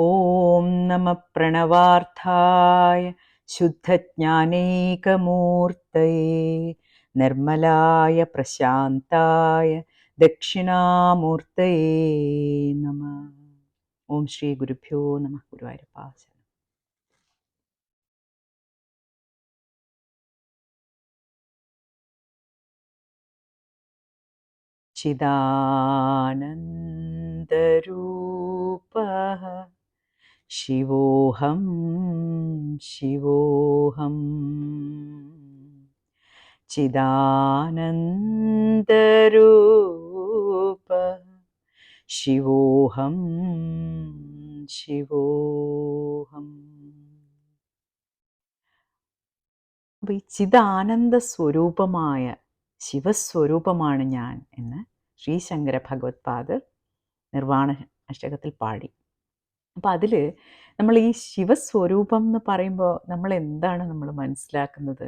ॐ नमः प्रणवार्थाय शुद्धज्ञानैकमूर्तये निर्मलाय प्रशान्ताय दक्षिणामूर्तये नमः ॐ श्रीगुरुभ्यो नमः गुरुवायूरप्पा चिदानन्दरूपः ശിവോഹം ശിവോഹം. ചിദാനന്ദരൂപ ശിവോഹം ശിവോഹം. അപ്പോൾ ഈ ചിദാനന്ദ സ്വരൂപമായ ശിവസ്വരൂപമാണ് ഞാൻ എന്ന് ശ്രീശങ്കര ഭഗവത്പാദർ നിർവാണ അഷ്ടകത്തിൽ പാടി. അപ്പോൾ അതിൽ നമ്മൾ ഈ ശിവസ്വരൂപം എന്ന് പറയുമ്പോൾ നമ്മൾ എന്താണ് നമ്മൾ മനസ്സിലാക്കുന്നത്?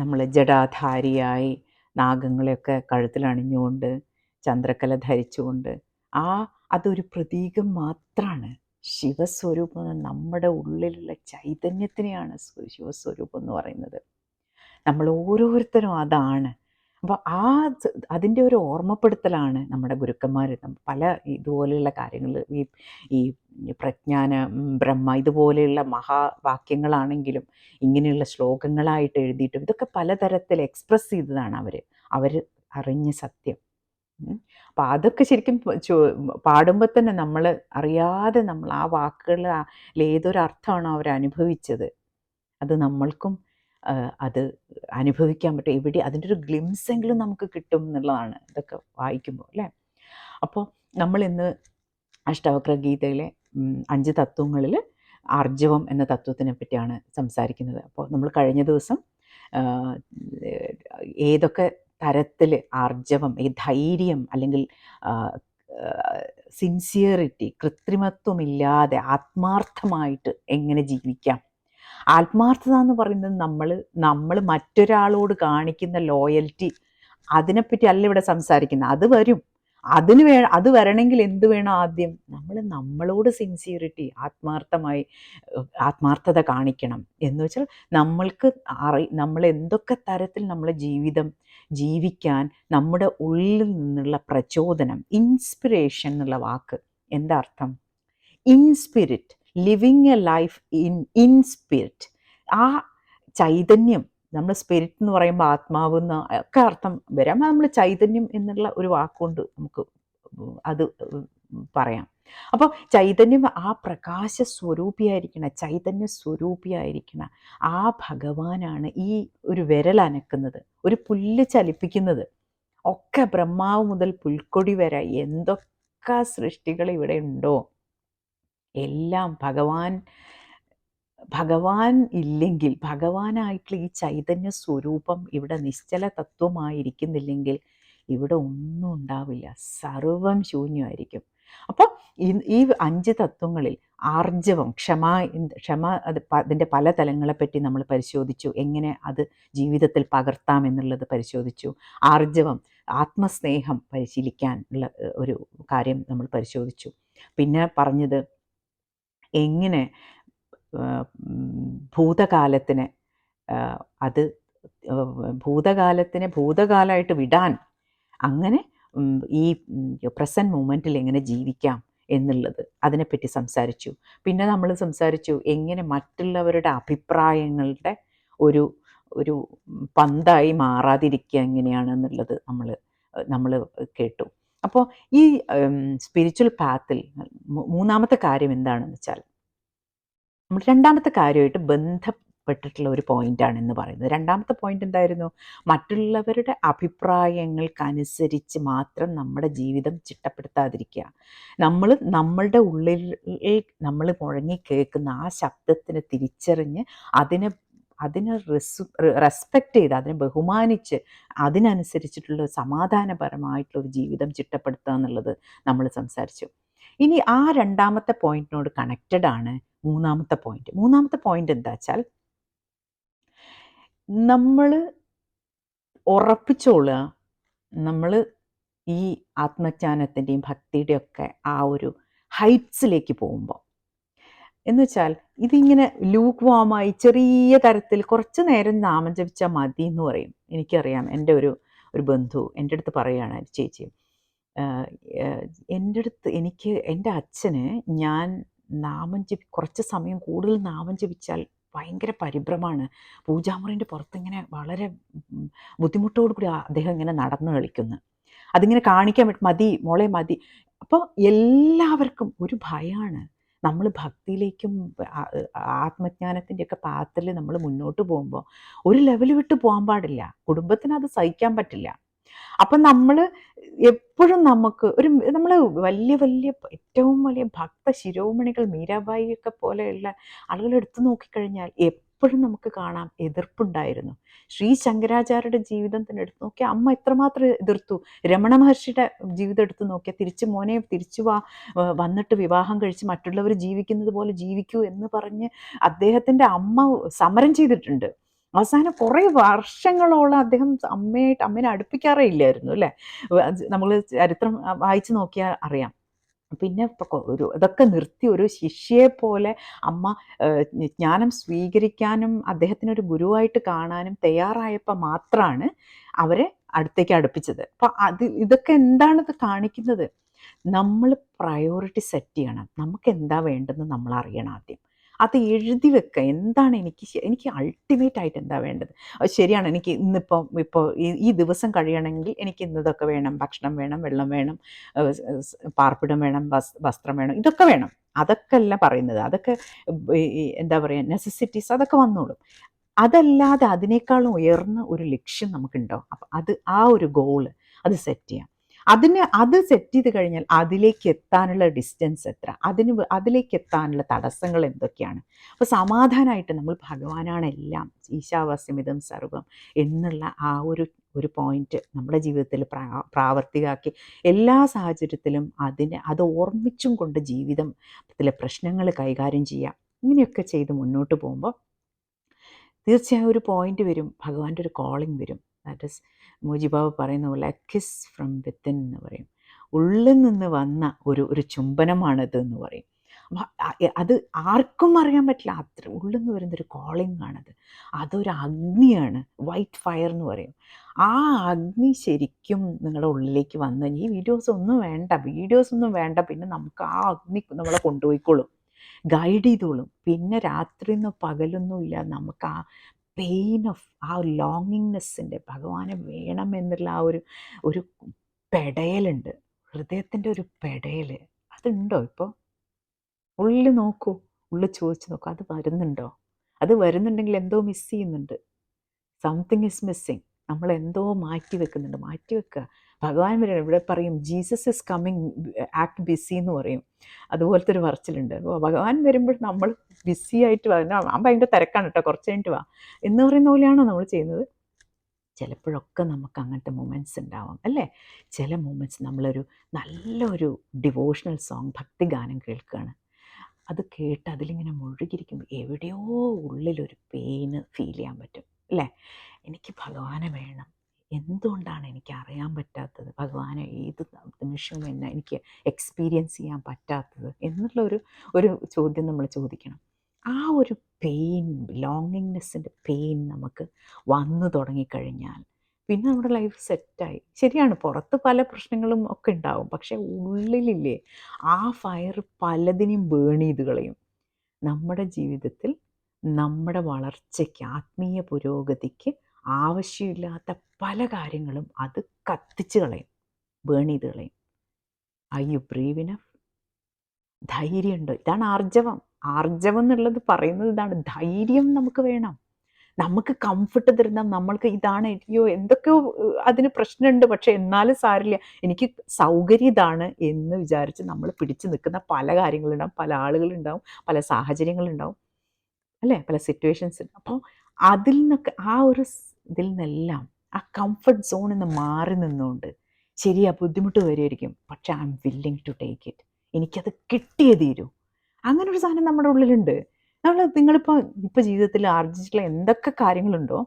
നമ്മൾ ജടാധാരിയായി നാഗങ്ങളെയൊക്കെ കഴുത്തിൽ അണിഞ്ഞുകൊണ്ട് ചന്ദ്രക്കല ധരിച്ചുകൊണ്ട് ആ അതൊരു പ്രതീകം മാത്രമാണ് ശിവസ്വരൂപം നമ്മുടെ ഉള്ളിലുള്ള ചൈതന്യത്തിനെയാണ് ശിവസ്വരൂപം എന്ന് പറയുന്നത്. നമ്മൾ ഓരോരുത്തരും അതാണ്. അപ്പോൾ ആ അതിന്റെ ഒരു ഓർമ്മപ്പെടുത്തലാണ് നമ്മുടെ ഗുരുക്കന്മാർ പല ഇതുപോലെയുള്ള കാര്യങ്ങൾ ഈ ഈ പ്രജ്ഞാന ബ്രഹ്മ ഇതുപോലെയുള്ള മഹാവാക്യങ്ങളാണെങ്കിലും ഇങ്ങനെയുള്ള ശ്ലോകങ്ങളായിട്ട് എഴുതിയിട്ടും ഇതൊക്കെ പലതരത്തിൽ എക്സ്പ്രസ് ചെയ്തതാണ് അവർ അവർ അറിഞ്ഞ സത്യം. അപ്പം അതൊക്കെ ശരിക്കും പാടുമ്പോൾ തന്നെ നമ്മൾ അറിയാതെ നമ്മൾ ആ വാക്കുകളിൽ ഏതൊരർത്ഥമാണോ അവർ അനുഭവിച്ചത് അത് നമ്മൾക്കും അത് അനുഭവിക്കാൻ പറ്റും. എവിടെ അതിന്റെ ഒരു ഗ്ലിംസ് എങ്കിലും നമുക്ക് കിട്ടും എന്നുള്ളതാണ് ഇതൊക്കെ വായിക്കുമ്പോൾ അല്ലേ? അപ്പോൾ നമ്മൾ ഇന്ന് അഷ്ടവക്ര ഗീതയിലെ അഞ്ച് തത്വങ്ങളിൽ ആർജവം എന്ന തത്വത്തിനെ പറ്റിയാണ് സംസാരിക്കുന്നത്. അപ്പോൾ നമ്മൾ കഴിഞ്ഞ ദിവസം ഏതൊക്കെ തരത്തിൽ ആർജവം ഈ ധൈര്യം അല്ലെങ്കിൽ സിൻസിയറിറ്റി കൃത്രിമത്വമില്ലാതെ ആത്മാർത്ഥമായിട്ട് എങ്ങനെ ജീവിക്കാം? ആത്മാർത്ഥത എന്ന് പറയുന്നത് നമ്മൾ നമ്മൾ മറ്റൊരാളോട് കാണിക്കുന്ന ലോയൽറ്റി അതിനെപ്പറ്റി അല്ല ഇവിടെ സംസാരിക്കുന്നത്. അത് വരും. അതിന് വേ അത് വരണമെങ്കിൽ എന്ത് വേണം ആദ്യം? നമ്മൾ നമ്മളോട് സിൻസിയറിറ്റി ആത്മാർത്ഥമായി ആത്മാർത്ഥത കാണിക്കണം. എന്ന് വെച്ചാൽ നമ്മൾക്ക് അറി നമ്മൾ എന്തൊക്കെ തരത്തിൽ നമ്മളെ ജീവിതം ജീവിക്കാൻ നമ്മുടെ ഉള്ളിൽ നിന്നുള്ള പ്രചോദനം ഇൻസ്പിറേഷൻ എന്നുള്ള വാക്ക്. എന്താ അർത്ഥം? Inspirit living a life in in spirit ആ ചൈതന്യം നമ്മൾ സ്പിരിറ്റ് എന്ന് പറയുമ്പോൾ ആത്മാവ് എന്ന ഒക്കെ അർത്ഥം വരാം. നമ്മൾ ചൈതന്യം എന്നുള്ള ഒരു വാക്കുകൊണ്ട് നമുക്ക് അത് പറയാം. അപ്പോൾ ചൈതന്യം ആ പ്രകാശ സ്വരൂപിയായിരിക്കണ ചൈതന്യ സ്വരൂപിയായിരിക്കണ ആ ഭഗവാനാണ് ഈ ഒരു വിരൽ അനക്കുന്നത് ഒരു പുല്ല് ചലിപ്പിക്കുന്നത്. ഒക്കെ ബ്രഹ്മാവ് മുതൽ പുൽക്കൊടി വരെ എന്തൊക്കെ സൃഷ്ടികൾ ഇവിടെ ഉണ്ടോ? എല്ലാം ഭഗവാൻ ഭഗവാൻ ഇല്ലെങ്കിൽ ഭഗവാനായിട്ടുള്ള ഈ ചൈതന്യ സ്വരൂപം ഇവിടെ നിശ്ചല തത്വമായിരിക്കുന്നില്ലെങ്കിൽ ഇവിടെ ഒന്നും ഉണ്ടാവില്ല. സർവം ശൂന്യമായിരിക്കും. അപ്പോൾ ഈ ഈ അഞ്ച് തത്വങ്ങളിൽ ആർജവം ക്ഷമ ക്ഷമ അത് അതിന്റെ പല തലങ്ങളെപ്പറ്റി നമ്മൾ പരിശോധിച്ചു. എങ്ങനെ അത് ജീവിതത്തിൽ പകർത്താം എന്നുള്ളത് പരിശോധിച്ചു. ആർജവം ആത്മസ്നേഹം പരിശീലിക്കാൻ ഉള്ള ഒരു കാര്യം നമ്മൾ പരിശോധിച്ചു. പിന്നെ പറഞ്ഞത് എങ്ങനെ ഭൂതകാലത്തിന് അത് ഭൂതകാലത്തിനെ ഭൂതകാലമായിട്ട് വിടാൻ അങ്ങനെ ഈ പ്രസന്റ് മൂമെന്റിൽ എങ്ങനെ ജീവിക്കാം എന്നുള്ളത് അതിനെപ്പറ്റി സംസാരിച്ചു. പിന്നെ നമ്മൾ സംസാരിച്ചു എങ്ങനെ മറ്റുള്ളവരുടെ അഭിപ്രായങ്ങളുടെ ഒരു ഒരു പന്തായി മാറാതിരിക്കുക എങ്ങനെയാണെന്നുള്ളത് നമ്മൾ നമ്മൾ കേട്ടു. അപ്പോൾ ഈ സ്പിരിച്വൽ പാത്തിൽ മൂന്നാമത്തെ കാര്യം എന്താണെന്ന് വെച്ചാൽ നമ്മൾ രണ്ടാമത്തെ കാര്യമായിട്ട് ബന്ധപ്പെട്ടിട്ടുള്ള ഒരു പോയിന്റാണ് എന്ന് പറയുന്നത്. രണ്ടാമത്തെ പോയിന്റ് എന്തായിരുന്നു? മറ്റുള്ളവരുടെ അഭിപ്രായങ്ങൾക്കനുസരിച്ച് മാത്രം നമ്മുടെ ജീവിതം ചിട്ടപ്പെടുത്താതിരിക്കുക. നമ്മൾ നമ്മളുടെ ഉള്ളിൽ നമ്മൾ മുഴങ്ങി കേൾക്കുന്ന ആ ശബ്ദത്തിനെ തിരിച്ചറിഞ്ഞ് അതിനെ അതിനെ റെസ്പെക്ട് ചെയ്ത് അതിനെ ബഹുമാനിച്ച് അതിനനുസരിച്ചിട്ടുള്ള സമാധാനപരമായിട്ടുള്ള ഒരു ജീവിതം ചിട്ടപ്പെടുത്തുക എന്നുള്ളത് നമ്മൾ സംസാരിച്ചു. ഇനി ആ രണ്ടാമത്തെ പോയിന്റിനോട് കണക്റ്റഡ് ആണ് മൂന്നാമത്തെ പോയിന്റ് മൂന്നാമത്തെ പോയിന്റ് എന്താ വെച്ചാൽ നമ്മൾ ഉറപ്പിച്ചോളുക നമ്മൾ ഈ ആത്മജ്ഞാനത്തിന്റെയും ഭക്തിയുടെയും ഒക്കെ ആ ഒരു ഹൈറ്റ്സിലേക്ക് പോകുമ്പോൾ. എന്ന് വെച്ചാൽ ഇതിങ്ങനെ ലൂക്ക് വാമായി ചെറിയ തരത്തിൽ കുറച്ച് നേരം നാമം ജപിച്ചാൽ മതി എന്ന് പറയും. എനിക്കറിയാം. എന്റെ ഒരു ഒരു ബന്ധു എന്റെ അടുത്ത് പറയുകയാണ് ചേച്ചി എന്റെ അടുത്ത് എനിക്ക് എന്റെ അച്ഛന് ഞാൻ നാമം ജപി കുറച്ച് സമയം കൂടുതൽ നാമം ജപിച്ചാൽ ഭയങ്കര പരിഭ്രമാണ്. പൂജാമുറിന്റെ പുറത്തിങ്ങനെ വളരെ ബുദ്ധിമുട്ടോടു കൂടി അദ്ദേഹം ഇങ്ങനെ നടന്നു കളിക്കുന്നു. അതിങ്ങനെ കാണിക്കാൻ പറ്റും മതി മോളെ മതി. അപ്പോൾ എല്ലാവർക്കും ഒരു ഭയമാണ് നമ്മൾ ഭക്തിയിലേക്കും ആത്മജ്ഞാനത്തിന്റെയൊക്കെ പാത്രത്തിൽ നമ്മൾ മുന്നോട്ട് പോകുമ്പോൾ ഒരു ലെവൽ വിട്ട് പോകാൻ പാടില്ല. കുടുംബത്തിന് അത് സഹിക്കാൻ പറ്റില്ല. അപ്പം നമ്മൾ എപ്പോഴും നമുക്ക് ഒരു നമ്മൾ വലിയ വലിയ ഏറ്റവും വലിയ ഭക്ത ശിരോമണികൾ മീരാബായി ഒക്കെ പോലെയുള്ള ആളുകൾ എടുത്തു നോക്കിക്കഴിഞ്ഞാൽ എപ്പോഴും നമുക്ക് കാണാം എതിർപ്പുണ്ടായിരുന്നു. ശ്രീ ശങ്കരാചാര്യയുടെ ജീവിതം തന്നെ എടുത്തു നോക്കിയാൽ അമ്മ എത്രമാത്രം എതിർത്തു. രമണ മഹർഷിയുടെ ജീവിതം എടുത്തു നോക്കിയാൽ തിരിച്ച് മോനെ തിരിച്ചു വാ വന്നിട്ട് വിവാഹം കഴിച്ച് മറ്റുള്ളവർ ജീവിക്കുന്നത് പോലെ ജീവിക്കൂ എന്ന് പറഞ്ഞ് അദ്ദേഹത്തിന്റെ അമ്മ സമരം ചെയ്തിട്ടുണ്ട്. അവസാനം കുറേ വർഷങ്ങളോളം അദ്ദേഹം അമ്മയായിട്ട് അമ്മേനെ അടുപ്പിക്കാറേ ഇല്ലായിരുന്നു അല്ലേ? നമ്മൾ ചരിത്രം വായിച്ചു നോക്കിയാൽ അറിയാം. പിന്നെ ഒരു ഇതൊക്കെ നിർത്തി ഒരു ശിഷ്യയെ പോലെ അമ്മ ജ്ഞാനം സ്വീകരിക്കാനും അദ്ദേഹത്തിനൊരു ഗുരുവായിട്ട് കാണാനും തയ്യാറായപ്പോൾ മാത്രമാണ് അവരെ അടുത്തേക്ക് അടുപ്പിച്ചത്. അപ്പോൾ അത് ഇതൊക്കെ ഇത് കാണിക്കുന്നത്? നമ്മൾ പ്രയോറിറ്റി സെറ്റ് ചെയ്യണം. നമുക്ക് എന്താ വേണ്ടതെന്ന് നമ്മൾ അറിയണം ആദ്യം. അത് എഴുതി വെക്കുക എന്താണ് എനിക്ക് എനിക്ക് അൾട്ടിമേറ്റ് ആയിട്ട് എന്താ വേണ്ടത്? ശരിയാണ്. എനിക്ക് ഇന്നിപ്പോൾ ഇപ്പോൾ ഈ ദിവസം കഴിയണമെങ്കിൽ എനിക്ക് ഇന്നതൊക്കെ വേണം. ഭക്ഷണം വേണം വെള്ളം വേണം പാർപ്പിടം വേണം വസ്ത്രം വേണം ഇതൊക്കെ വേണം. അതൊക്കെ അല്ല പറയുന്നത്. അതൊക്കെ എന്താ പറയുക നെസസിറ്റീസ് അതൊക്കെ വന്നോളും. അതല്ലാതെ അതിനേക്കാളും ഉയർന്ന ഒരു ലക്ഷ്യം നമുക്കുണ്ടാവും അപ്പം അത് ആ ഒരു ഗോൾ അത് സെറ്റ് ചെയ്യാം. അതിന് അത് സെറ്റ് ചെയ്ത് കഴിഞ്ഞാൽ അതിലേക്ക് എത്താനുള്ള ഡിസ്റ്റൻസ് എത്ര? അതിന് അതിലേക്ക് എത്താനുള്ള തടസ്സങ്ങൾ എന്തൊക്കെയാണ്? അപ്പോൾ സമാധാനമായിട്ട് നമ്മൾ ഭഗവാനാണ് എല്ലാം ഈശാവാസ്യമിതം സർവം എന്നുള്ള ആ ഒരു ഒരു പോയിന്റ് നമ്മുടെ ജീവിതത്തിൽ പ്രാവർത്തികമാക്കി എല്ലാ സാഹചര്യത്തിലും അതിനെ അത് ഓർമ്മിച്ചും കൊണ്ട് ജീവിതത്തിലെ പ്രശ്നങ്ങൾ കൈകാര്യം ചെയ്യാം. ഇങ്ങനെയൊക്കെ ചെയ്ത് മുന്നോട്ട് പോകുമ്പോൾ തീർച്ചയായും ഒരു പോയിന്റ് വരും ഭഗവാന്റെ ഒരു കോളിംഗ് വരും. ദാറ്റ് ഇസ് മോജിബാബ് പറയുന്ന പോലെ കിസ് ഫ്രം വിത്തിൻ എന്ന് പറയും. ഉള്ളിൽ നിന്ന് വന്ന ഒരു ഒരു ചുംബനമാണിത് എന്ന് പറയും. അത് ആർക്കും അറിയാൻ പറ്റില്ല. അത്ര ഉള്ളിൽ നിന്ന് വരുന്നൊരു കോളിംഗ് ആണത്. അതൊരു അഗ്നിയാണ്. വൈറ്റ് ഫയർ എന്ന് പറയും. ആ അഗ്നി ശരിക്കും നിങ്ങളുടെ ഉള്ളിലേക്ക് വന്ന് ഈ വീഡിയോസ് ഒന്നും വേണ്ട വീഡിയോസ് ഒന്നും വേണ്ട. പിന്നെ നമുക്ക് ആ അഗ്നി നമ്മളെ കൊണ്ടുപോയിക്കോളും. ഗൈഡ് ചെയ്തോളും. പിന്നെ രാത്രി ഒന്നും പകലൊന്നുമില്ല നമുക്ക് ആ പെയിൻ ഓഫ് ആ ലോങ്ങിങ്നെസ്സിന്റെ ഭഗവാനെ വേണമെന്നുള്ള ആ ഒരു ഒരു പെടയലുണ്ട്. ഹൃദയത്തിന്റെ ഒരു പെടയൽ അതുണ്ടോ ഇപ്പോൾ ഉള്ളിൽ നോക്കൂ. ഉള്ളിൽ ചോദിച്ചു നോക്കൂ. അത് വരുന്നുണ്ടോ? അത് വരുന്നുണ്ടെങ്കിൽ എന്തോ മിസ് ചെയ്യുന്നുണ്ട്. സംതിങ് ഇസ് മിസ്സിങ് നമ്മൾ എന്തോ മാറ്റി വെക്കുന്നുണ്ട്. മാറ്റി വെക്കുക. ഭഗവാൻ വരെ ഇവിടെ പറയും Jesus is coming act busy എന്ന് പറയും. അതുപോലത്തെ ഒരു പറച്ചിലുണ്ട്. അപ്പോൾ ഭഗവാൻ വരുമ്പോൾ നമ്മൾ ബിസി ആയിട്ട് ആ ഭയങ്കര തിരക്കാണ് കേട്ടോ. കുറച്ച് കഴിഞ്ഞിട്ട് വാ. എന്ന് പറയുന്ന പോലെയാണോ നമ്മൾ ചെയ്യുന്നത്? ചിലപ്പോഴൊക്കെ നമുക്ക് അങ്ങനത്തെ മൊമെന്റ്സ് ഉണ്ടാവാം അല്ലേ? ചില മൊമെന്റ്സ് നമ്മളൊരു നല്ലൊരു ഡിവോഷണൽ സോങ് ഭക്തിഗാനം കേൾക്കുകയാണ്. അത് കേട്ട് അതിലിങ്ങനെ മുഴുകിയിരിക്കുമ്പോൾ എവിടെയോ ഉള്ളിലൊരു പെയിന് ഫീൽ ചെയ്യാൻ പറ്റും. അല്ലേ? എനിക്ക് ഭഗവാനെ വേണം. എന്തുകൊണ്ടാണ് എനിക്ക് അറിയാൻ പറ്റാത്തത്? ഭഗവാനെ ഏത് നിമിഷവും എന്നെ എനിക്ക് എക്സ്പീരിയൻസ് ചെയ്യാൻ പറ്റാത്തത് എന്നുള്ള ഒരു ഒരു ചോദ്യം നമ്മൾ ചോദിക്കണം. ആ ഒരു പെയിൻ ലോങ്ങിങ്നെസ്സിന്റെ പെയിൻ നമുക്ക് വന്നു തുടങ്ങിക്കഴിഞ്ഞാൽ പിന്നെ നമ്മുടെ ലൈഫ് സെറ്റായി ശരിയാണ് പുറത്ത് പല പ്രശ്നങ്ങളും ഒക്കെ ഉണ്ടാവും. പക്ഷേ ഉള്ളിലില്ലേ ആ ഫയർ പലതിനെയും ബേൺ ചെയ്ത് കളയും. നമ്മുടെ ജീവിതത്തിൽ നമ്മുടെ വളർച്ചയ്ക്ക് ആത്മീയ പുരോഗതിക്ക് ആവശ്യമില്ലാത്ത പല കാര്യങ്ങളും അത് കത്തിച്ച് കളയും ബേൺ ചെയ്ത് കളയും. ഐ യു ബ്രീവ് ഇനഫ് ധൈര്യമുണ്ട്? ഇതാണ് ആർജവം. ആർജവം എന്നുള്ളത് പറയുന്നത് ഇതാണ്. ധൈര്യം നമുക്ക് വേണം. നമുക്ക് കംഫർട്ട് തരുന്ന നമ്മൾക്ക് ഇതാണ് അയ്യോ എന്തൊക്കെയോ അതിന് പ്രശ്നമുണ്ട് പക്ഷെ എന്നാലും സാരില്ല എനിക്ക് സൗകര്യം ഇതാണ് എന്ന് വിചാരിച്ച് നമ്മൾ പിടിച്ചു നിൽക്കുന്ന പല കാര്യങ്ങളുണ്ടാവും പല ആളുകളുണ്ടാവും പല സാഹചര്യങ്ങളുണ്ടാവും. അല്ലേ? പല സിറ്റുവേഷൻസ് അപ്പോൾ അതിൽ നിന്നൊക്കെ ആ ഒരു ഇതിൽ നിന്നെല്ലാം ആ കംഫർട്ട് സോണിൽ നിന്ന് മാറി നിന്നുകൊണ്ട് ശരിയാ ബുദ്ധിമുട്ട് വരുമായിരിക്കും പക്ഷേ I'm willing to take it എനിക്കത് കിട്ടിയേ തീരൂ. അങ്ങനെ ഒരു സാധനം നമ്മുടെ ഉള്ളിലുണ്ട്. നമ്മൾ നിങ്ങളിപ്പോൾ ഇപ്പോൾ ജീവിതത്തിൽ ആർജിച്ചിട്ടുള്ള എന്തൊക്കെ കാര്യങ്ങളുണ്ടോ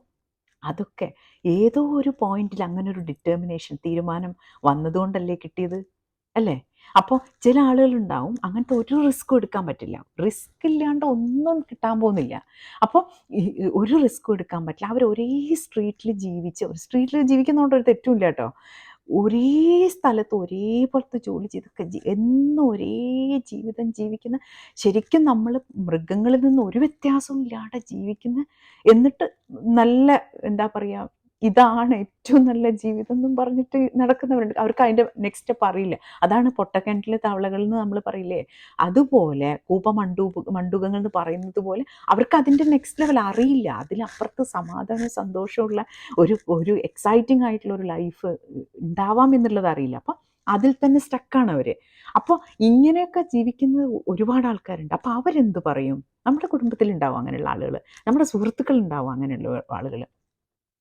അതൊക്കെ ഏതോ ഒരു പോയിന്റിൽ അങ്ങനെ ഒരു ഡിറ്റർമിനേഷൻ തീരുമാനം വന്നതുകൊണ്ടല്ലേ കിട്ടിയത്? അല്ലേ? അപ്പോൾ ചില ആളുകളുണ്ടാവും അങ്ങനത്തെ ഒരു റിസ്ക് എടുക്കാൻ പറ്റില്ല. റിസ്ക് ഇല്ലാണ്ട് ഒന്നും കിട്ടാൻ പോകുന്നില്ല. അപ്പോൾ ഒരു റിസ്ക് എടുക്കാൻ പറ്റില്ല. അവർ ഒരേ സ്ട്രീറ്റിൽ ജീവിച്ച് ഒരു സ്ട്രീറ്റിൽ ജീവിക്കുന്നതുകൊണ്ട് ഒരു തെറ്റുമില്ല കേട്ടോ. ഒരേ സ്ഥലത്ത് ഒരേപോലത്തെ ജോലി ചെയ്തൊക്കെ എന്നും ഒരേ ജീവിതം ജീവിക്കുന്ന ശരിക്കും നമ്മൾ മൃഗങ്ങളിൽ നിന്ന് ഒരു വ്യത്യാസവും ഇല്ലാതെ ജീവിക്കുന്ന എന്നിട്ട് നല്ല എന്താ പറയുക ഇതാണ് ഏറ്റവും നല്ല ജീവിതം എന്നും പറഞ്ഞിട്ട് നടക്കുന്നവരുണ്ട്. അവർക്ക് അതിന്റെ നെക്സ്റ്റ് സ്റ്റെപ്പ് അറിയില്ല. അതാണ് പൊട്ടക്കിണറ്റിലെ തവളകൾ എന്ന് നമ്മൾ പറയില്ലേ? അതുപോലെ കൂപ്പ മണ്ടൂ മണ്ടുകങ്ങൾ എന്ന് പറയുന്നത് പോലെ അവർക്ക് അതിന്റെ നെക്സ്റ്റ് ലെവൽ അറിയില്ല. അതിലപ്പുറത്ത് സമാധാനം സന്തോഷമുള്ള ഒരു ഒരു എക്സൈറ്റിംഗ് ആയിട്ടുള്ള ഒരു ലൈഫ് ഉണ്ടാവാം എന്നുള്ളത് അറിയില്ല. അപ്പം അതിൽ തന്നെ സ്റ്റക്കാണ് അവർ അപ്പോൾ ഇങ്ങനെയൊക്കെ ജീവിക്കുന്ന ഒരുപാട് ആൾക്കാരുണ്ട്. അപ്പോൾ അവരെന്ത് പറയും? നമ്മുടെ കുടുംബത്തിൽ ഉണ്ടാവും അങ്ങനെയുള്ള ആളുകൾ നമ്മുടെ സുഹൃത്തുക്കൾ ഉണ്ടാവും അങ്ങനെയുള്ള ആളുകൾ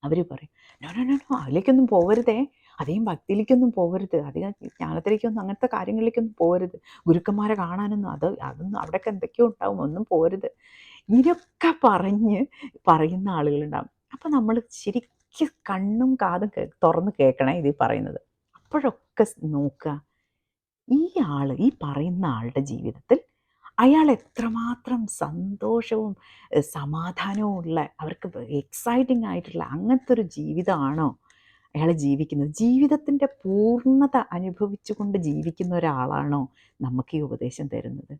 അവർ പറയും നോ നോ നോ നോ അതിലേക്കൊന്നും പോകരുതേ അധികം ഭക്തിയിലേക്കൊന്നും പോകരുത് അധികം ജ്ഞാനത്തിലേക്കൊന്നും അങ്ങനത്തെ കാര്യങ്ങളിലേക്കൊന്നും പോകരുത് ഗുരുക്കന്മാരെ കാണാനൊന്നും അത് അതൊന്നും അവിടെയൊക്കെ എന്തൊക്കെയോ ഉണ്ടാവും. ഒന്നും പോകരുത് ഇങ്ങനെയൊക്കെ പറഞ്ഞ് പറയുന്ന ആളുകളുണ്ടാവും. അപ്പം നമ്മൾ ശരിക്കും കണ്ണും കാതും തുറന്ന് കേൾക്കണേ ഇത് പറയുന്നത്. അപ്പോഴൊക്കെ നോക്കുക. ഈ ആൾ ഈ പറയുന്ന ആളുടെ ജീവിതത്തിൽ അയാൾ എത്രമാത്രം സന്തോഷവും സമാധാനവും ഉള്ള അവർക്ക് എക്സൈറ്റിംഗ് ആയിട്ടുള്ള അങ്ങനത്തെ ഒരു ജീവിതമാണോ അയാൾ ജീവിക്കുന്നത്? ജീവിതത്തിന്റെ പൂർണത അനുഭവിച്ചുകൊണ്ട് ജീവിക്കുന്ന ഒരാളാണോ നമുക്ക് ഈ ഉപദേശം തരുന്നത്?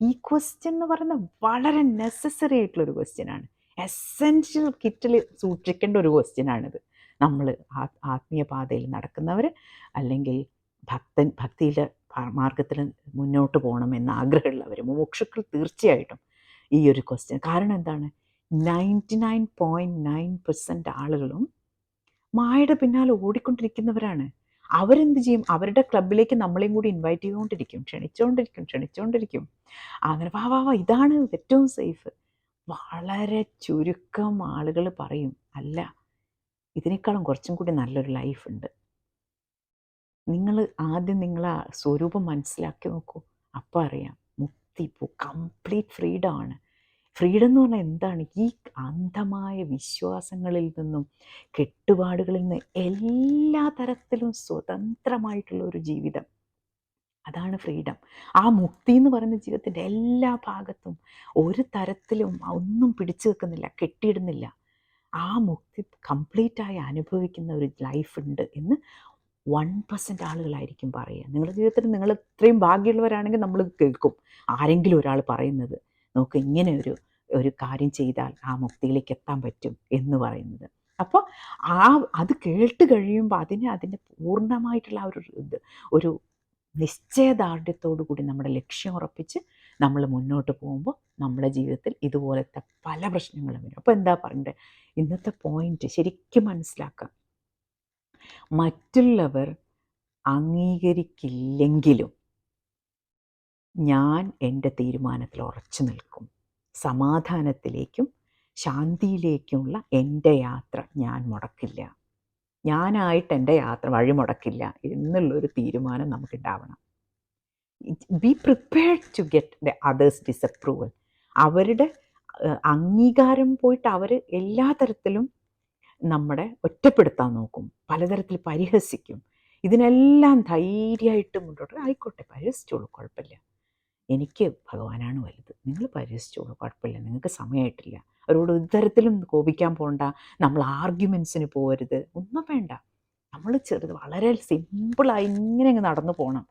ഈ ക്വസ്റ്റ്യൻ എന്ന് പറയുന്നത് വളരെ നെസസറി ആയിട്ടുള്ള ഒരു ക്വസ്റ്റ്യനാണ് എസെൻഷ്യൽ കിറ്റിൽ സൂക്ഷിക്കേണ്ട ഒരു ക്വസ്റ്റ്യനാണിത് നമ്മൾ ആത്മീയ പാതയിൽ നടക്കുന്നവർ അല്ലെങ്കിൽ ഭക്തൻ ഭക്തിയുടെ മാർഗത്തിൽ മുന്നോട്ട് പോകണം പോകണമെന്ന് ആഗ്രഹമുള്ളവർ മോക്ഷക്കൾ തീർച്ചയായിട്ടും ഈ ഒരു ക്വസ്റ്റ്യൻ കാരണം എന്താണ്? Ninety nine point nine percent ആളുകളും മായയുടെ പിന്നാലെ ഓടിക്കൊണ്ടിരിക്കുന്നവരാണ്. അവരെന്ത് ചെയ്യും? അവരുടെ ക്ലബിലേക്ക് നമ്മളെയും കൂടി ഇൻവൈറ്റ് ചെയ്തുകൊണ്ടിരിക്കും. ക്ഷണിച്ചുകൊണ്ടിരിക്കും ക്ഷണിച്ചുകൊണ്ടിരിക്കും. അങ്ങനെ വാ വാ വാ ഇതാണ് ഏറ്റവും സേഫ് വളരെ ചുരുക്കം ആളുകൾ പറയും അല്ല ഇതിനേക്കാളും കുറച്ചും കൂടി നല്ലൊരു ലൈഫ് ഉണ്ട്. നിങ്ങൾ ആദ്യം നിങ്ങൾ ആ സ്വരൂപം മനസ്സിലാക്കി നോക്കൂ. അപ്പോൾ അറിയാം. മുക്തി ഇപ്പോൾ കംപ്ലീറ്റ് ഫ്രീഡം ആണ്. ഫ്രീഡം എന്ന് പറഞ്ഞാൽ എന്താണ്? ഈ അന്ധമായ വിശ്വാസങ്ങളിൽ നിന്നും കെട്ടുപാടുകളിൽ നിന്ന് എല്ലാ തരത്തിലും സ്വതന്ത്രമായിട്ടുള്ള ഒരു ജീവിതം. അതാണ് ഫ്രീഡം ആ മുക്തി എന്ന് പറയുന്ന ജീവിതത്തിന്റെ എല്ലാ ഭാഗത്തും ഒരു തരത്തിലും ഒന്നും പിടിച്ചു വെക്കുന്നില്ല കെട്ടിയിടുന്നില്ല. ആ മുക്തി കംപ്ലീറ്റായി അനുഭവിക്കുന്ന ഒരു ലൈഫ് ഉണ്ട് എന്ന് വൺ പെർസെന്റ് ആളുകളായിരിക്കും പറയുക. നിങ്ങളുടെ ജീവിതത്തിൽ നിങ്ങൾ ഇത്രയും ഭാഗ്യമുള്ളവരാണെങ്കിൽ നമ്മൾ കേൾക്കും. ആരെങ്കിലും ഒരാൾ പറയുന്നത് നമുക്ക് ഇങ്ങനെ ഒരു ഒരു കാര്യം ചെയ്താൽ ആ മുക്തിയിലേക്ക് എത്താൻ പറ്റും എന്ന് പറയുന്നത്. അപ്പോൾ ആ അത് കേട്ട് കഴിയുമ്പോൾ അതിനെ അതിന്റെ പൂർണമായിട്ടുള്ള ഒരു ഇത് ഒരു നിശ്ചയദാർഢ്യത്തോടു കൂടി നമ്മുടെ ലക്ഷ്യം ഉറപ്പിച്ച് നമ്മൾ മുന്നോട്ട് പോകുമ്പോൾ നമ്മുടെ ജീവിതത്തിൽ ഇതുപോലത്തെ പല പ്രശ്നങ്ങളും വരും. അപ്പോൾ എന്താ പറയണ്ടേ? ഇന്നത്തെ പോയിന്റ് ശരിക്കും മനസ്സിലാക്കാം. മറ്റുള്ളവർ അംഗീകരിക്കില്ലെങ്കിലും ഞാൻ എന്റെ തീരുമാനത്തിൽ ഉറച്ചു നിൽക്കും. സമാധാനത്തിലേക്കും ശാന്തിയിലേക്കുമുള്ള എന്റെ യാത്ര ഞാൻ മുടക്കില്ല. ഞാനായിട്ട് എന്റെ യാത്ര വഴി മുടക്കില്ല എന്നുള്ളൊരു തീരുമാനം നമുക്കുണ്ടാവണം. Be prepared to get the others disapproval അവരുടെ അംഗീകാരം പോയിട്ട് അവർ എല്ലാ തരത്തിലും നമ്മളെ ഒറ്റപ്പെടുത്താൻ നോക്കും പലതരത്തിൽ പരിഹസിക്കും. ഇതിനെല്ലാം ധൈര്യമായിട്ട് മുന്നോട്ട് ആയിക്കോട്ടെ പരിഹസിച്ചോളൂ കുഴപ്പമില്ല. എനിക്ക് ഭഗവാനാണ് വലുത്. നിങ്ങൾ പരിഹസിച്ചോളൂ കുഴപ്പമില്ല. നിങ്ങൾക്ക് സമയമായിട്ടില്ല. അവരോട് ഇത്തരത്തിലും കോപിക്കാൻ പോകണ്ട നമ്മൾ ആർഗ്യുമെൻസിന് പോകരുത്. ഒന്നും വേണ്ട. നമ്മൾ ചെറുത് വളരെ സിമ്പിളായി ഇങ്ങനെ അങ്ങ് നടന്നു പോകണം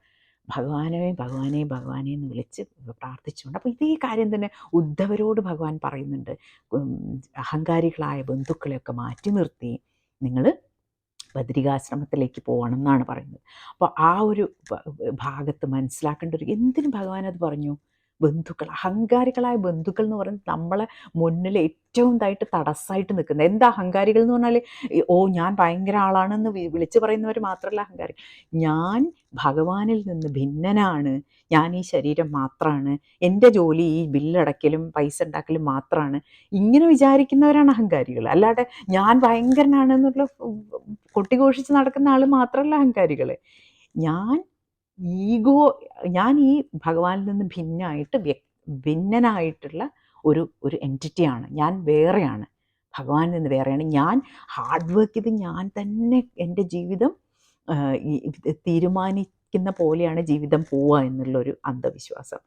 ഭഗവാനെ ഭഗവാനെ ഭഗവാനെ എന്ന് വിളിച്ച് പ്രാർത്ഥിച്ചുകൊണ്ട് അപ്പോൾ ഇതേ കാര്യം തന്നെ ഉദ്ധവരോട് ഭഗവാൻ പറയുന്നുണ്ട്. അഹങ്കാരികളായ ബന്ധുക്കളെയൊക്കെ മാറ്റി നിർത്തി നിങ്ങൾ ബദ്രികാശ്രമത്തിലേക്ക് പോകണം എന്നാണ് പറയുന്നത്. അപ്പോൾ ആ ഒരു ഭാഗത്ത് മനസ്സിലാക്കേണ്ട ഒരു എന്തിനു ഭഗവാൻ അത് പറഞ്ഞു? ബന്ധുക്കൾ അഹങ്കാരികളായ ബന്ധുക്കൾ എന്ന് പറയുന്നത് നമ്മളെ മുന്നിൽ ഏറ്റവും ഇതായിട്ട് തടസ്സമായിട്ട് നിൽക്കുന്നത്. എന്താ അഹങ്കാരികൾ എന്ന് പറഞ്ഞാൽ ഓ ഞാൻ ഭയങ്കര ആളാണെന്ന് വിളിച്ചു പറയുന്നവർ മാത്രമല്ല അഹങ്കാരി. ഞാൻ ഭഗവാനിൽ നിന്ന് ഭിന്നനാണ്. ഞാൻ ഈ ശരീരം മാത്രമാണ് എന്റെ ജോലി ഈ ബില്ലടക്കലും പൈസ ഉണ്ടാക്കലും മാത്രമാണ് ഇങ്ങനെ വിചാരിക്കുന്നവരാണ് അഹങ്കാരികൾ. അല്ലാതെ ഞാൻ ഭയങ്കരനാണെന്നുള്ള കൊട്ടിഘോഷിച്ച് നടക്കുന്ന ആൾ മാത്രമല്ല അഹങ്കാരികൾ ഞാൻ ഈഗോ ഞാൻ ഈ ഭഗവാനിൽ നിന്ന് ഭിന്നായിട്ട് വ്യക് ഭിന്നനായിട്ടുള്ള ഒരു ഒരു എന്റിറ്റിയാണ് ഞാൻ വേറെയാണ്. ഭഗവാനിൽ നിന്ന് വേറെയാണ്. ഞാൻ ഹാർഡ് വർക്ക് ചെയ്ത് ഞാൻ തന്നെ എന്റെ ജീവിതം തീരുമാനിക്കുന്ന പോലെയാണ് ജീവിതം പോവുക എന്നുള്ളൊരു അന്ധവിശ്വാസം.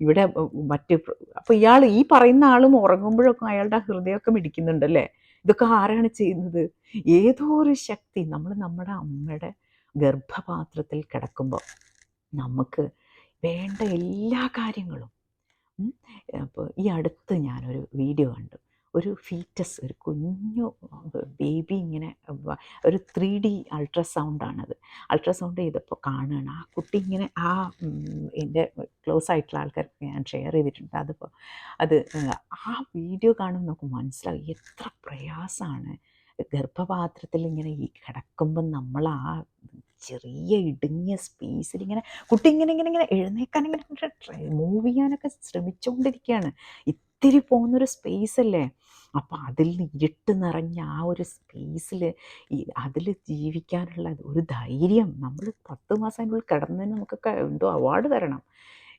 ഇവിടെ മറ്റ് അപ്പോൾ ഇയാൾ ഈ പറയുന്ന ആളും ഉറങ്ങുമ്പോഴൊക്കെ അയാളുടെ ഹൃദയമൊക്കെ മിടിക്കുന്നുണ്ടല്ലേ? ഇതൊക്കെ ആരാണ് ചെയ്യുന്നത്? ഏതോ ഒരു ശക്തി നമ്മൾ നമ്മുടെ അമ്മയുടെ ഗർഭപാത്രത്തിൽ കിടക്കുമ്പോൾ നമുക്ക് വേണ്ട എല്ലാ കാര്യങ്ങളും. അപ്പോൾ ഈ അടുത്ത് ഞാനൊരു വീഡിയോ കണ്ടു. ഒരു ഫീറ്റസ് ഒരു കുഞ്ഞു ബേബി ഇങ്ങനെ ഒരു ത്രീ ഡി അൾട്രാസൗണ്ടാണത്. അൾട്രാസൗണ്ട് ചെയ്തപ്പോൾ കാണുകയാണ് ആ കുട്ടി ഇങ്ങനെ ആ എന്റെ ക്ലോസ് ആയിട്ടുള്ള ആൾക്കാർക്ക് ഞാൻ ഷെയർ ചെയ്തിട്ടുണ്ട്. അതിപ്പോൾ അത് ആ വീഡിയോ കാണുമ്പോൾ നമുക്ക് മനസ്സിലാവും എത്ര പ്രയാസമാണ് ഗർഭപാത്രത്തിൽ ഇങ്ങനെ ഈ കിടക്കുമ്പം നമ്മൾ ആ ചെറിയ ഇടുങ്ങിയ സ്പേസിൽ ഇങ്ങനെ കുട്ടി ഇങ്ങനെ ഇങ്ങനെ ഇങ്ങനെ എഴുന്നേക്കാൻ ഇങ്ങനെ മൂവ് ചെയ്യാനൊക്കെ ശ്രമിച്ചുകൊണ്ടിരിക്കുകയാണ്. ഇത്തിരി പോകുന്നൊരു സ്പേസ് അല്ലേ? അപ്പോൾ അതിൽ ഇരുട്ട് നിറഞ്ഞ ആ ഒരു സ്പേസിൽ ഈ അതിൽ ജീവിക്കാനുള്ള ഒരു ധൈര്യം നമ്മൾ പത്ത് മാസം അതിനുള്ളിൽ കിടന്നതിന് നമുക്കൊക്കെ എന്തോ അവാർഡ് തരണം.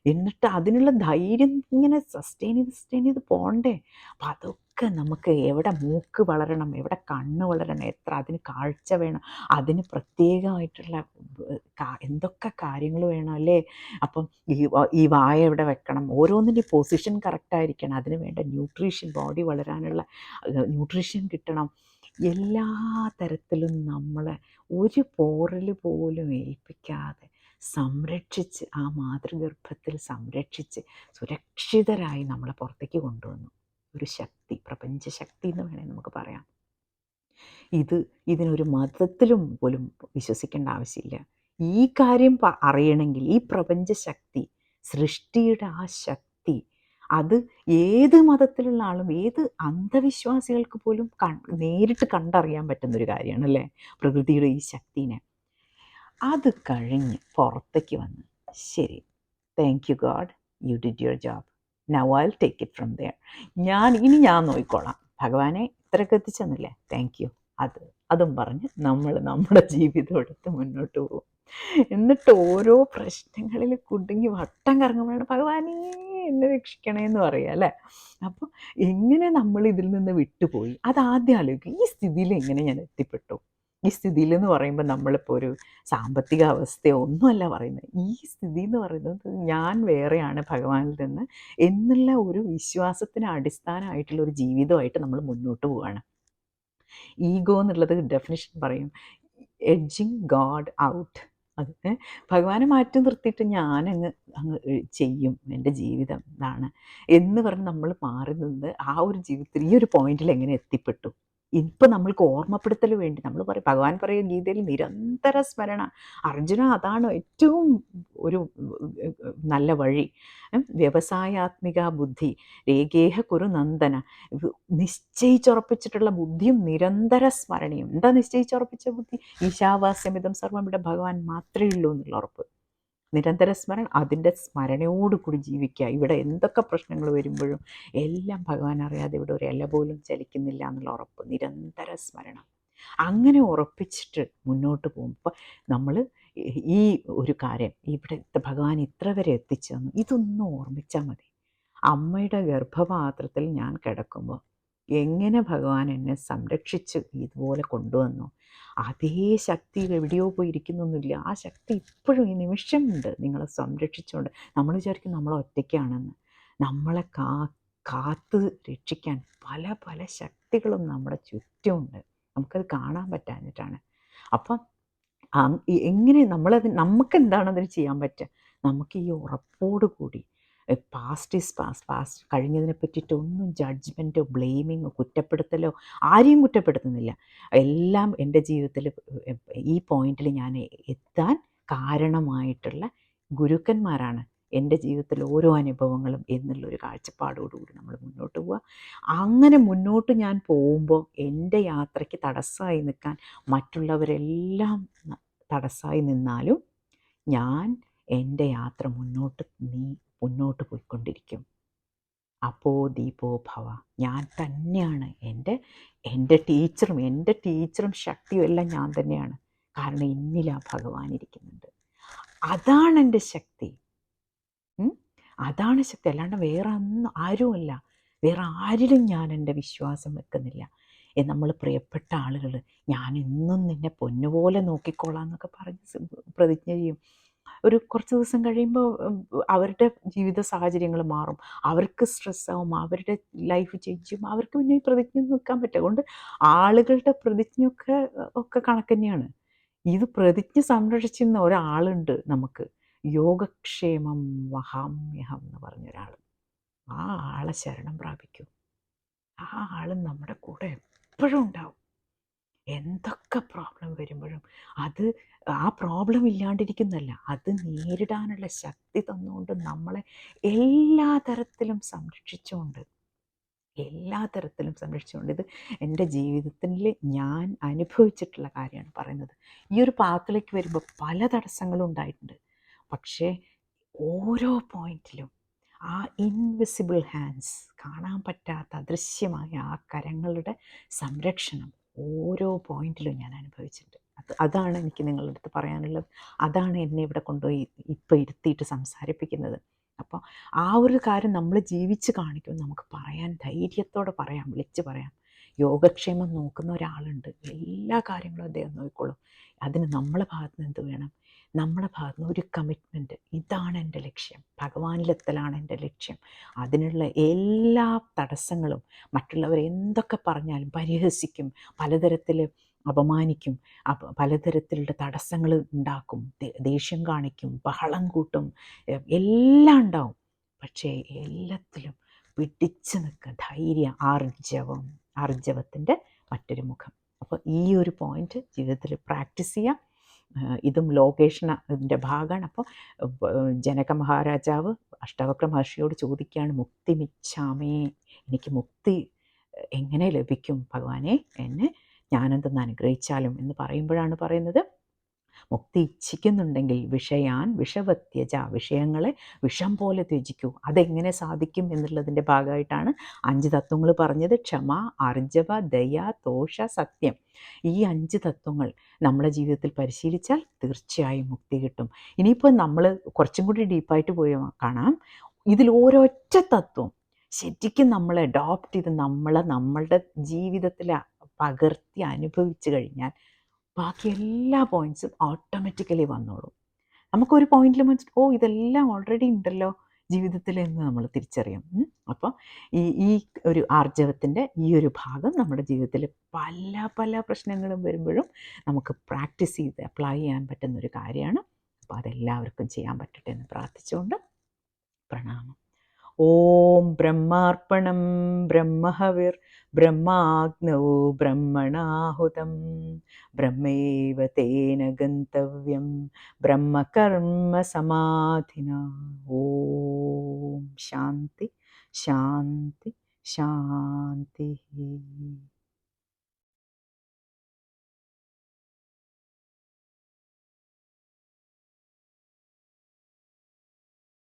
എന്നിട്ട് അതിനുള്ള ധൈര്യം ഇങ്ങനെ സസ്റ്റെയിൻ ചെയ്ത് സസ്റ്റെയിൻ ചെയ്ത് പോകണ്ടേ അപ്പം അതൊക്കെ നമുക്ക് എവിടെ മൂക്ക് വളരണം എവിടെ കണ്ണ് വളരണം എത്ര അതിന് കാഴ്ച വേണം അതിന് പ്രത്യേകമായിട്ടുള്ള എന്തൊക്കെ കാര്യങ്ങൾ വേണം അല്ലേ? അപ്പം ഈ ഈ വായ എവിടെ വെക്കണം? ഓരോന്നിന്റെ പൊസിഷൻ കറക്റ്റായിരിക്കണം അതിന് വേണ്ട ന്യൂട്രീഷൻ ബോഡി വളരാനുള്ള ന്യൂട്രീഷൻ കിട്ടണം. എല്ലാ തരത്തിലും നമ്മളെ ഒരു പോറൽ പോലും ഏൽപ്പിക്കാതെ സംരക്ഷിച്ച് ആ മാതൃഗർഭത്തിൽ സംരക്ഷിച്ച് സുരക്ഷിതരായി നമ്മളെ പുറത്തേക്ക് കൊണ്ടുവന്നു. ഒരു ശക്തി പ്രപഞ്ച ശക്തി എന്ന് വേണമെങ്കിൽ നമുക്ക് പറയാം. ഇത് ഇതിനൊരു മതത്തിലും പോലും വിശ്വസിക്കേണ്ട ആവശ്യമില്ല. ഈ കാര്യം അറിയണമെങ്കിൽ ഈ പ്രപഞ്ച ശക്തി സൃഷ്ടിയുടെ ആ ശക്തി അത് ഏത് മതത്തിലുള്ള ആളും ഏത് അന്ധവിശ്വാസികൾക്ക് പോലും നേരിട്ട് കണ്ടറിയാൻ പറ്റുന്നൊരു കാര്യമാണ് അല്ലേ പ്രകൃതിയുടെ ഈ ശക്തിനെ. അത് കഴിഞ്ഞ് പുറത്തേക്ക് വന്ന് ശരി thank you God you did your job now I take it from there ഞാൻ ഇനി ഞാൻ നോക്കിക്കോളാം ഭഗവാനെ ഇത്രയൊക്കെ എത്തിച്ചെന്നില്ലേ? താങ്ക് യു അത് അതും പറഞ്ഞ് നമ്മൾ നമ്മുടെ ജീവിതം എടുത്ത് മുന്നോട്ട് പോകും. എന്നിട്ട് ഓരോ പ്രശ്നങ്ങളിൽ കുടുങ്ങി വട്ടം കറങ്ങുമ്പോഴാണ് ഭഗവാനേ എന്നെ രക്ഷിക്കണേ എന്ന് പറയുക അല്ലേ? അപ്പോൾ എങ്ങനെ നമ്മൾ ഇതിൽ നിന്ന് വിട്ടുപോയി? അത് ആദ്യം ആലോചിക്കും ഈ സ്ഥിതിയിൽ എങ്ങനെ ഞാൻ എത്തിപ്പെട്ടു? ഈ സ്ഥിതിയിൽ എന്ന് പറയുമ്പോൾ നമ്മളിപ്പോൾ ഒരു സാമ്പത്തിക അവസ്ഥയോ ഒന്നുമല്ല പറയുന്നത്. ഈ സ്ഥിതി എന്ന് പറയുന്നത് ഞാൻ വേറെയാണ് ഭഗവാനിൽ നിന്ന് എന്നുള്ള ഒരു വിശ്വാസത്തിന് അടിസ്ഥാനമായിട്ടുള്ള ഒരു ജീവിതമായിട്ട് നമ്മൾ മുന്നോട്ട് പോവുകയാണ് ഈഗോ എന്നുള്ളത് ഡെഫിനിഷൻ പറയും. Edging God out. അത് ഭഗവാനെ മാറ്റി നിർത്തിയിട്ട് ഞാനങ്ങ് അങ്ങ് ചെയ്യും എന്റെ ജീവിതം ഇതാണ് എന്ന് പറഞ്ഞ് നമ്മൾ മാറി നിന്ന് ആ ഒരു ജീവിതത്തിൽ ഈ ഒരു പോയിന്റിൽ എങ്ങനെ എത്തിപ്പെട്ടു? ഇപ്പം നമ്മൾക്ക് ഓർമ്മപ്പെടുത്തൽ വേണ്ടി നമ്മൾ പറയും ഭഗവാൻ പറയും ഗീതയിൽ നിരന്തര സ്മരണ. അർജുന അതാണ് ഏറ്റവും ഒരു നല്ല വഴി. വ്യവസായാത്മിക ബുദ്ധി രേഖേഹ കുരു നന്ദന നിശ്ചയിച്ചുറപ്പിച്ചിട്ടുള്ള ബുദ്ധിയും നിരന്തര സ്മരണയും. എന്താ നിശ്ചയിച്ചുറപ്പിച്ച ബുദ്ധി? ഈശാവാസ്യമിതം സർവം ഇവിടെ ഭഗവാൻ മാത്രമേ ഉള്ളൂ എന്നുള്ള ഉറപ്പ്. നിരന്തര സ്മരണ അതിന്റെ സ്മരണയോടുകൂടി ജീവിക്കുക. ഇവിടെ എന്തൊക്കെ പ്രശ്നങ്ങൾ വരുമ്പോഴും എല്ലാം ഭഗവാൻ അറിയാതെ ഇവിടെ ഒരു ഇല പോലും ചലിക്കുന്നില്ല എന്നുള്ള ഉറപ്പ് നിരന്തര സ്മരണം. അങ്ങനെ ഉറപ്പിച്ചിട്ട് മുന്നോട്ട് പോകുമ്പോൾ നമ്മൾ ഈ ഒരു കാര്യം ഇവിടെ ഭഗവാൻ ഇത്ര വരെ എത്തിച്ചു തന്നു. ഇതൊന്നും ഓർമ്മിച്ചാൽ മതി. അമ്മയുടെ ഗർഭപാത്രത്തിൽ ഞാൻ കിടക്കുമ്പോൾ എങ്ങനെ ഭഗവാൻ എന്നെ സംരക്ഷിച്ച് ഇതുപോലെ കൊണ്ടുവന്നു? അതേ ശക്തി എവിടെയോ പോയി ഇരിക്കുന്നൊന്നുമില്ല ആ ശക്തി ഇപ്പോഴും ഈ നിമിഷമുണ്ട് നിങ്ങളെ സംരക്ഷിച്ചുകൊണ്ട്. നമ്മൾ വിചാരിക്കും നമ്മൾ ഒറ്റയ്ക്കാണെന്ന്. നമ്മളെ കാ കാത്ത് രക്ഷിക്കാൻ പല പല ശക്തികളും നമ്മുടെ ചുറ്റുമുണ്ട്. നമുക്കത് കാണാൻ പറ്റാഞ്ഞിട്ടാണ്. അപ്പം എങ്ങനെ നമ്മളത് നമുക്ക് എന്താണ് അതിന് ചെയ്യാൻ പറ്റുക? നമുക്ക് ഈ ഉറപ്പോട് കൂടി പാസ്റ്റ് ഈസ് പാസ്റ്റ് പാസ്റ്റ് കഴിഞ്ഞതിനെ പറ്റിയിട്ടൊന്നും ജഡ്ജ്മെന്റോ ബ്ലെയിമിങ്ങോ കുറ്റപ്പെടുത്തലോ ആരെയും കുറ്റപ്പെടുത്തുന്നില്ല. എല്ലാം എന്റെ ജീവിതത്തിൽ ഈ പോയിന്റിൽ ഞാൻ എത്താൻ കാരണമായിട്ടുള്ള ഗുരുക്കന്മാരാണ് എന്റെ ജീവിതത്തിലെ ഓരോ അനുഭവങ്ങളും എന്നുള്ളൊരു കാഴ്ചപ്പാടോടുകൂടി നമ്മൾ മുന്നോട്ട് പോവുക. അങ്ങനെ മുന്നോട്ട് ഞാൻ പോകുമ്പോൾ എന്റെ യാത്രയ്ക്ക് തടസ്സമായി നിൽക്കാൻ മറ്റുള്ളവരെല്ലാം തടസ്സമായി നിന്നാലും ഞാൻ എന്റെ യാത്ര മുന്നോട്ട് നീ മുന്നോട്ട് പോയിക്കൊണ്ടിരിക്കും. അപ്പോ ദീപോ ഭവ ഞാൻ തന്നെയാണ്. എന്റെ എന്റെ ടീച്ചറും എന്റെ ടീച്ചറും ശക്തിയും എല്ലാം ഞാൻ തന്നെയാണ്. കാരണം എന്നിലാ ഭഗവാൻ ഇരിക്കുന്നുണ്ട്. അതാണ് എന്റെ ശക്തി. അതാണ് ശക്തി. അല്ലാണ്ട് വേറെ ഒന്നും ആരുമല്ല. വേറെ ആരിലും ഞാൻ എന്റെ വിശ്വാസം വെക്കുന്നില്ല. നമ്മൾ പ്രിയപ്പെട്ട ആളുകൾ ഞാൻ എന്നും നിന്നെ പൊന്നുപോലെ നോക്കിക്കോളാം എന്നൊക്കെ പറഞ്ഞ് പ്രതിജ്ഞ ചെയ്യും. ഒരു കുറച്ച് ദിവസം കഴിയുമ്പോൾ അവരുടെ ജീവിത സാഹചര്യങ്ങൾ മാറും. അവർക്ക് സ്ട്രെസ്സാവും അവരുടെ ലൈഫ് ചേഞ്ചും അവർക്ക് പിന്നെ ഈ പ്രതിജ്ഞ നിൽക്കാൻ പറ്റും അതുകൊണ്ട് ആളുകളുടെ പ്രതിജ്ഞ ഒക്കെ കണക്ക് തന്നെയാണ്. ഇത് പ്രതിജ്ഞ സംരക്ഷിക്കുന്ന ഒരാളുണ്ട് നമുക്ക്. യോഗക്ഷേമം വഹാമ്യഹം എന്ന് പറഞ്ഞ ഒരാൾ ആ ആളെ ശരണം പ്രാപിക്കും. ആ ആൾ നമ്മുടെ കൂടെ എപ്പോഴും ഉണ്ടാവും. എന്തൊക്കെ പ്രോബ്ലം വരുമ്പോഴും അത് ആ പ്രോബ്ലം ഇല്ലാണ്ടിരിക്കുന്നല്ല അത് നേരിടാനുള്ള ശക്തി തന്നുകൊണ്ട് നമ്മളെ എല്ലാ തരത്തിലും സംരക്ഷിച്ചുകൊണ്ട് എല്ലാ തരത്തിലും സംരക്ഷിച്ചുകൊണ്ട് ഇത് എന്റെ ജീവിതത്തിൽ ഞാൻ അനുഭവിച്ചിട്ടുള്ള കാര്യമാണ് പറയുന്നത്. ഈ ഒരു പാത്തിലേക്ക് വരുമ്പോൾ പല തടസ്സങ്ങളും ഉണ്ടായിട്ടുണ്ട്. പക്ഷേ ഓരോ പോയിന്റിലും ആ ഇൻവിസിബിൾ ഹാൻഡ്സ് കാണാൻ പറ്റാത്ത അദൃശ്യമായ ആ കരങ്ങളുടെ സംരക്ഷണം ഓരോ പോയിന്റിലും ഞാൻ അനുഭവിച്ചിട്ടുണ്ട്. അത് അതാണ് എനിക്ക് നിങ്ങളുടെ അടുത്ത് പറയാനുള്ളത്. അതാണ് എന്നെ ഇവിടെ കൊണ്ടുപോയി ഇപ്പോൾ ഇരുത്തിയിട്ട് സംസാരിപ്പിക്കുന്നത്. അപ്പോൾ ആ ഒരു കാര്യം നമ്മൾ ജീവിച്ച് കാണിക്കും നമുക്ക് പറയാൻ ധൈര്യത്തോടെ പറയാം വിളിച്ച് പറയാം. യോഗക്ഷേമം നോക്കുന്ന ഒരാളുണ്ട്. എല്ലാ കാര്യങ്ങളും അദ്ദേഹം നോക്കിക്കോളും. അതിന് നമ്മളെ ഭാഗത്ത് നിന്ന് എന്ത് വേണം? നമ്മുടെ ഭാഗത്ത് നിന്ന് ഒരു കമ്മിറ്റ്മെന്റ് ഇതാണ് എന്റെ ലക്ഷ്യം. ഭഗവാനിലെത്തലാണ് എന്റെ ലക്ഷ്യം. അതിനുള്ള എല്ലാ തടസ്സങ്ങളും മറ്റുള്ളവർ എന്തൊക്കെ പറഞ്ഞാലും പരിഹസിക്കും. പലതരത്തിൽ അപമാനിക്കും. പലതരത്തിലുള്ള തടസ്സങ്ങൾ ഉണ്ടാക്കും. ദേഷ്യം കാണിക്കും. ബഹളം കൂട്ടും. എല്ലാം ഉണ്ടാവും. പക്ഷേ എല്ലാത്തിലും പിടിച്ചു നിൽക്കുക. ധൈര്യം ആർജവം ആർജവത്തിന്റെ മറ്റൊരു മുഖം. അപ്പോൾ ഈ ഒരു പോയിന്റ് ജീവിതത്തിൽ പ്രാക്ടീസ് ചെയ്യാം. ഇതും ലോകേഷണ ഇതിന്റെ ഭാഗമാണ്. അപ്പോൾ ജനക മഹാരാജാവ് അഷ്ടവക്ര മഹർഷിയോട് ചോദിക്കുകയാണ് മുക്തി മിച്ചാമേ എനിക്ക് മുക്തി എങ്ങനെ ലഭിക്കും? ഭഗവാനെ എന്നെ ഞാനെന്തെന്ന് അനുഗ്രഹിച്ചാലും? എന്ന് പറയുമ്പോഴാണ് പറയുന്നത്. മുക്തി ഇച്ഛിക്കുന്നുണ്ടെങ്കിൽ വിഷയാൻ വിഷവത്യജ വിഷയങ്ങളെ വിഷം പോലെ ത്യജിക്കൂ. അതെങ്ങനെ സാധിക്കും എന്നുള്ളതിന്റെ ഭാഗമായിട്ടാണ് അഞ്ച് തത്വങ്ങൾ പറഞ്ഞത്. ക്ഷമ അർജവ ദയ തോഷ സത്യം. ഈ അഞ്ച് തത്വങ്ങൾ നമ്മുടെ ജീവിതത്തിൽ പരിശീലിച്ചാൽ തീർച്ചയായും മുക്തി കിട്ടും. ഇനിയിപ്പോൾ നമ്മൾ കുറച്ചും കൂടി ഡീപ്പായിട്ട് പോയി കാണാം. ഇതിൽ ഓരോറ്റ തത്വം ശരിക്കും നമ്മൾ അഡോപ്റ്റ് ചെയ്ത് നമ്മളെ നമ്മളുടെ ജീവിതത്തിൽ പകർത്തി അനുഭവിച്ചു കഴിഞ്ഞാൽ ബാക്കി എല്ലാ പോയിന്റ്സും ഓട്ടോമാറ്റിക്കലി വന്നോളും. നമുക്കൊരു പോയിന്റിൽ മനസ്സിൽ ഓ ഇതെല്ലാം ഓൾറെഡി ഉണ്ടല്ലോ ജീവിതത്തിൽ എന്ന് നമ്മൾ തിരിച്ചറിയും. അപ്പോൾ ഈ ഈ ഒരു ആർജവത്തിന്റെ ഈ ഒരു ഭാഗം നമ്മുടെ ജീവിതത്തിൽ പല പല പ്രശ്നങ്ങളും വരുമ്പോഴും നമുക്ക് പ്രാക്ടീസ് ചെയ്ത് അപ്ലൈ ചെയ്യാൻ പറ്റുന്ന ഒരു കാര്യമാണ്. അപ്പോൾ അതെല്ലാവർക്കും ചെയ്യാൻ പറ്റട്ടെ എന്ന് പ്രാർത്ഥിച്ചുകൊണ്ട് പ്രണാമം. ഓം ബ്രഹ്മാർപ്പണം ബ്രഹ്മഹവിർ ബ്രഹ്മാഗ്നൗ ബ്രഹ്മണാഹുതം. ബ്രഹ്മേവ തേന ഗന്തവ്യം ബ്രഹ്മകർമ്മ സമാധിന. ഓം ശാന്തി ശാന്തി ശാന്തി.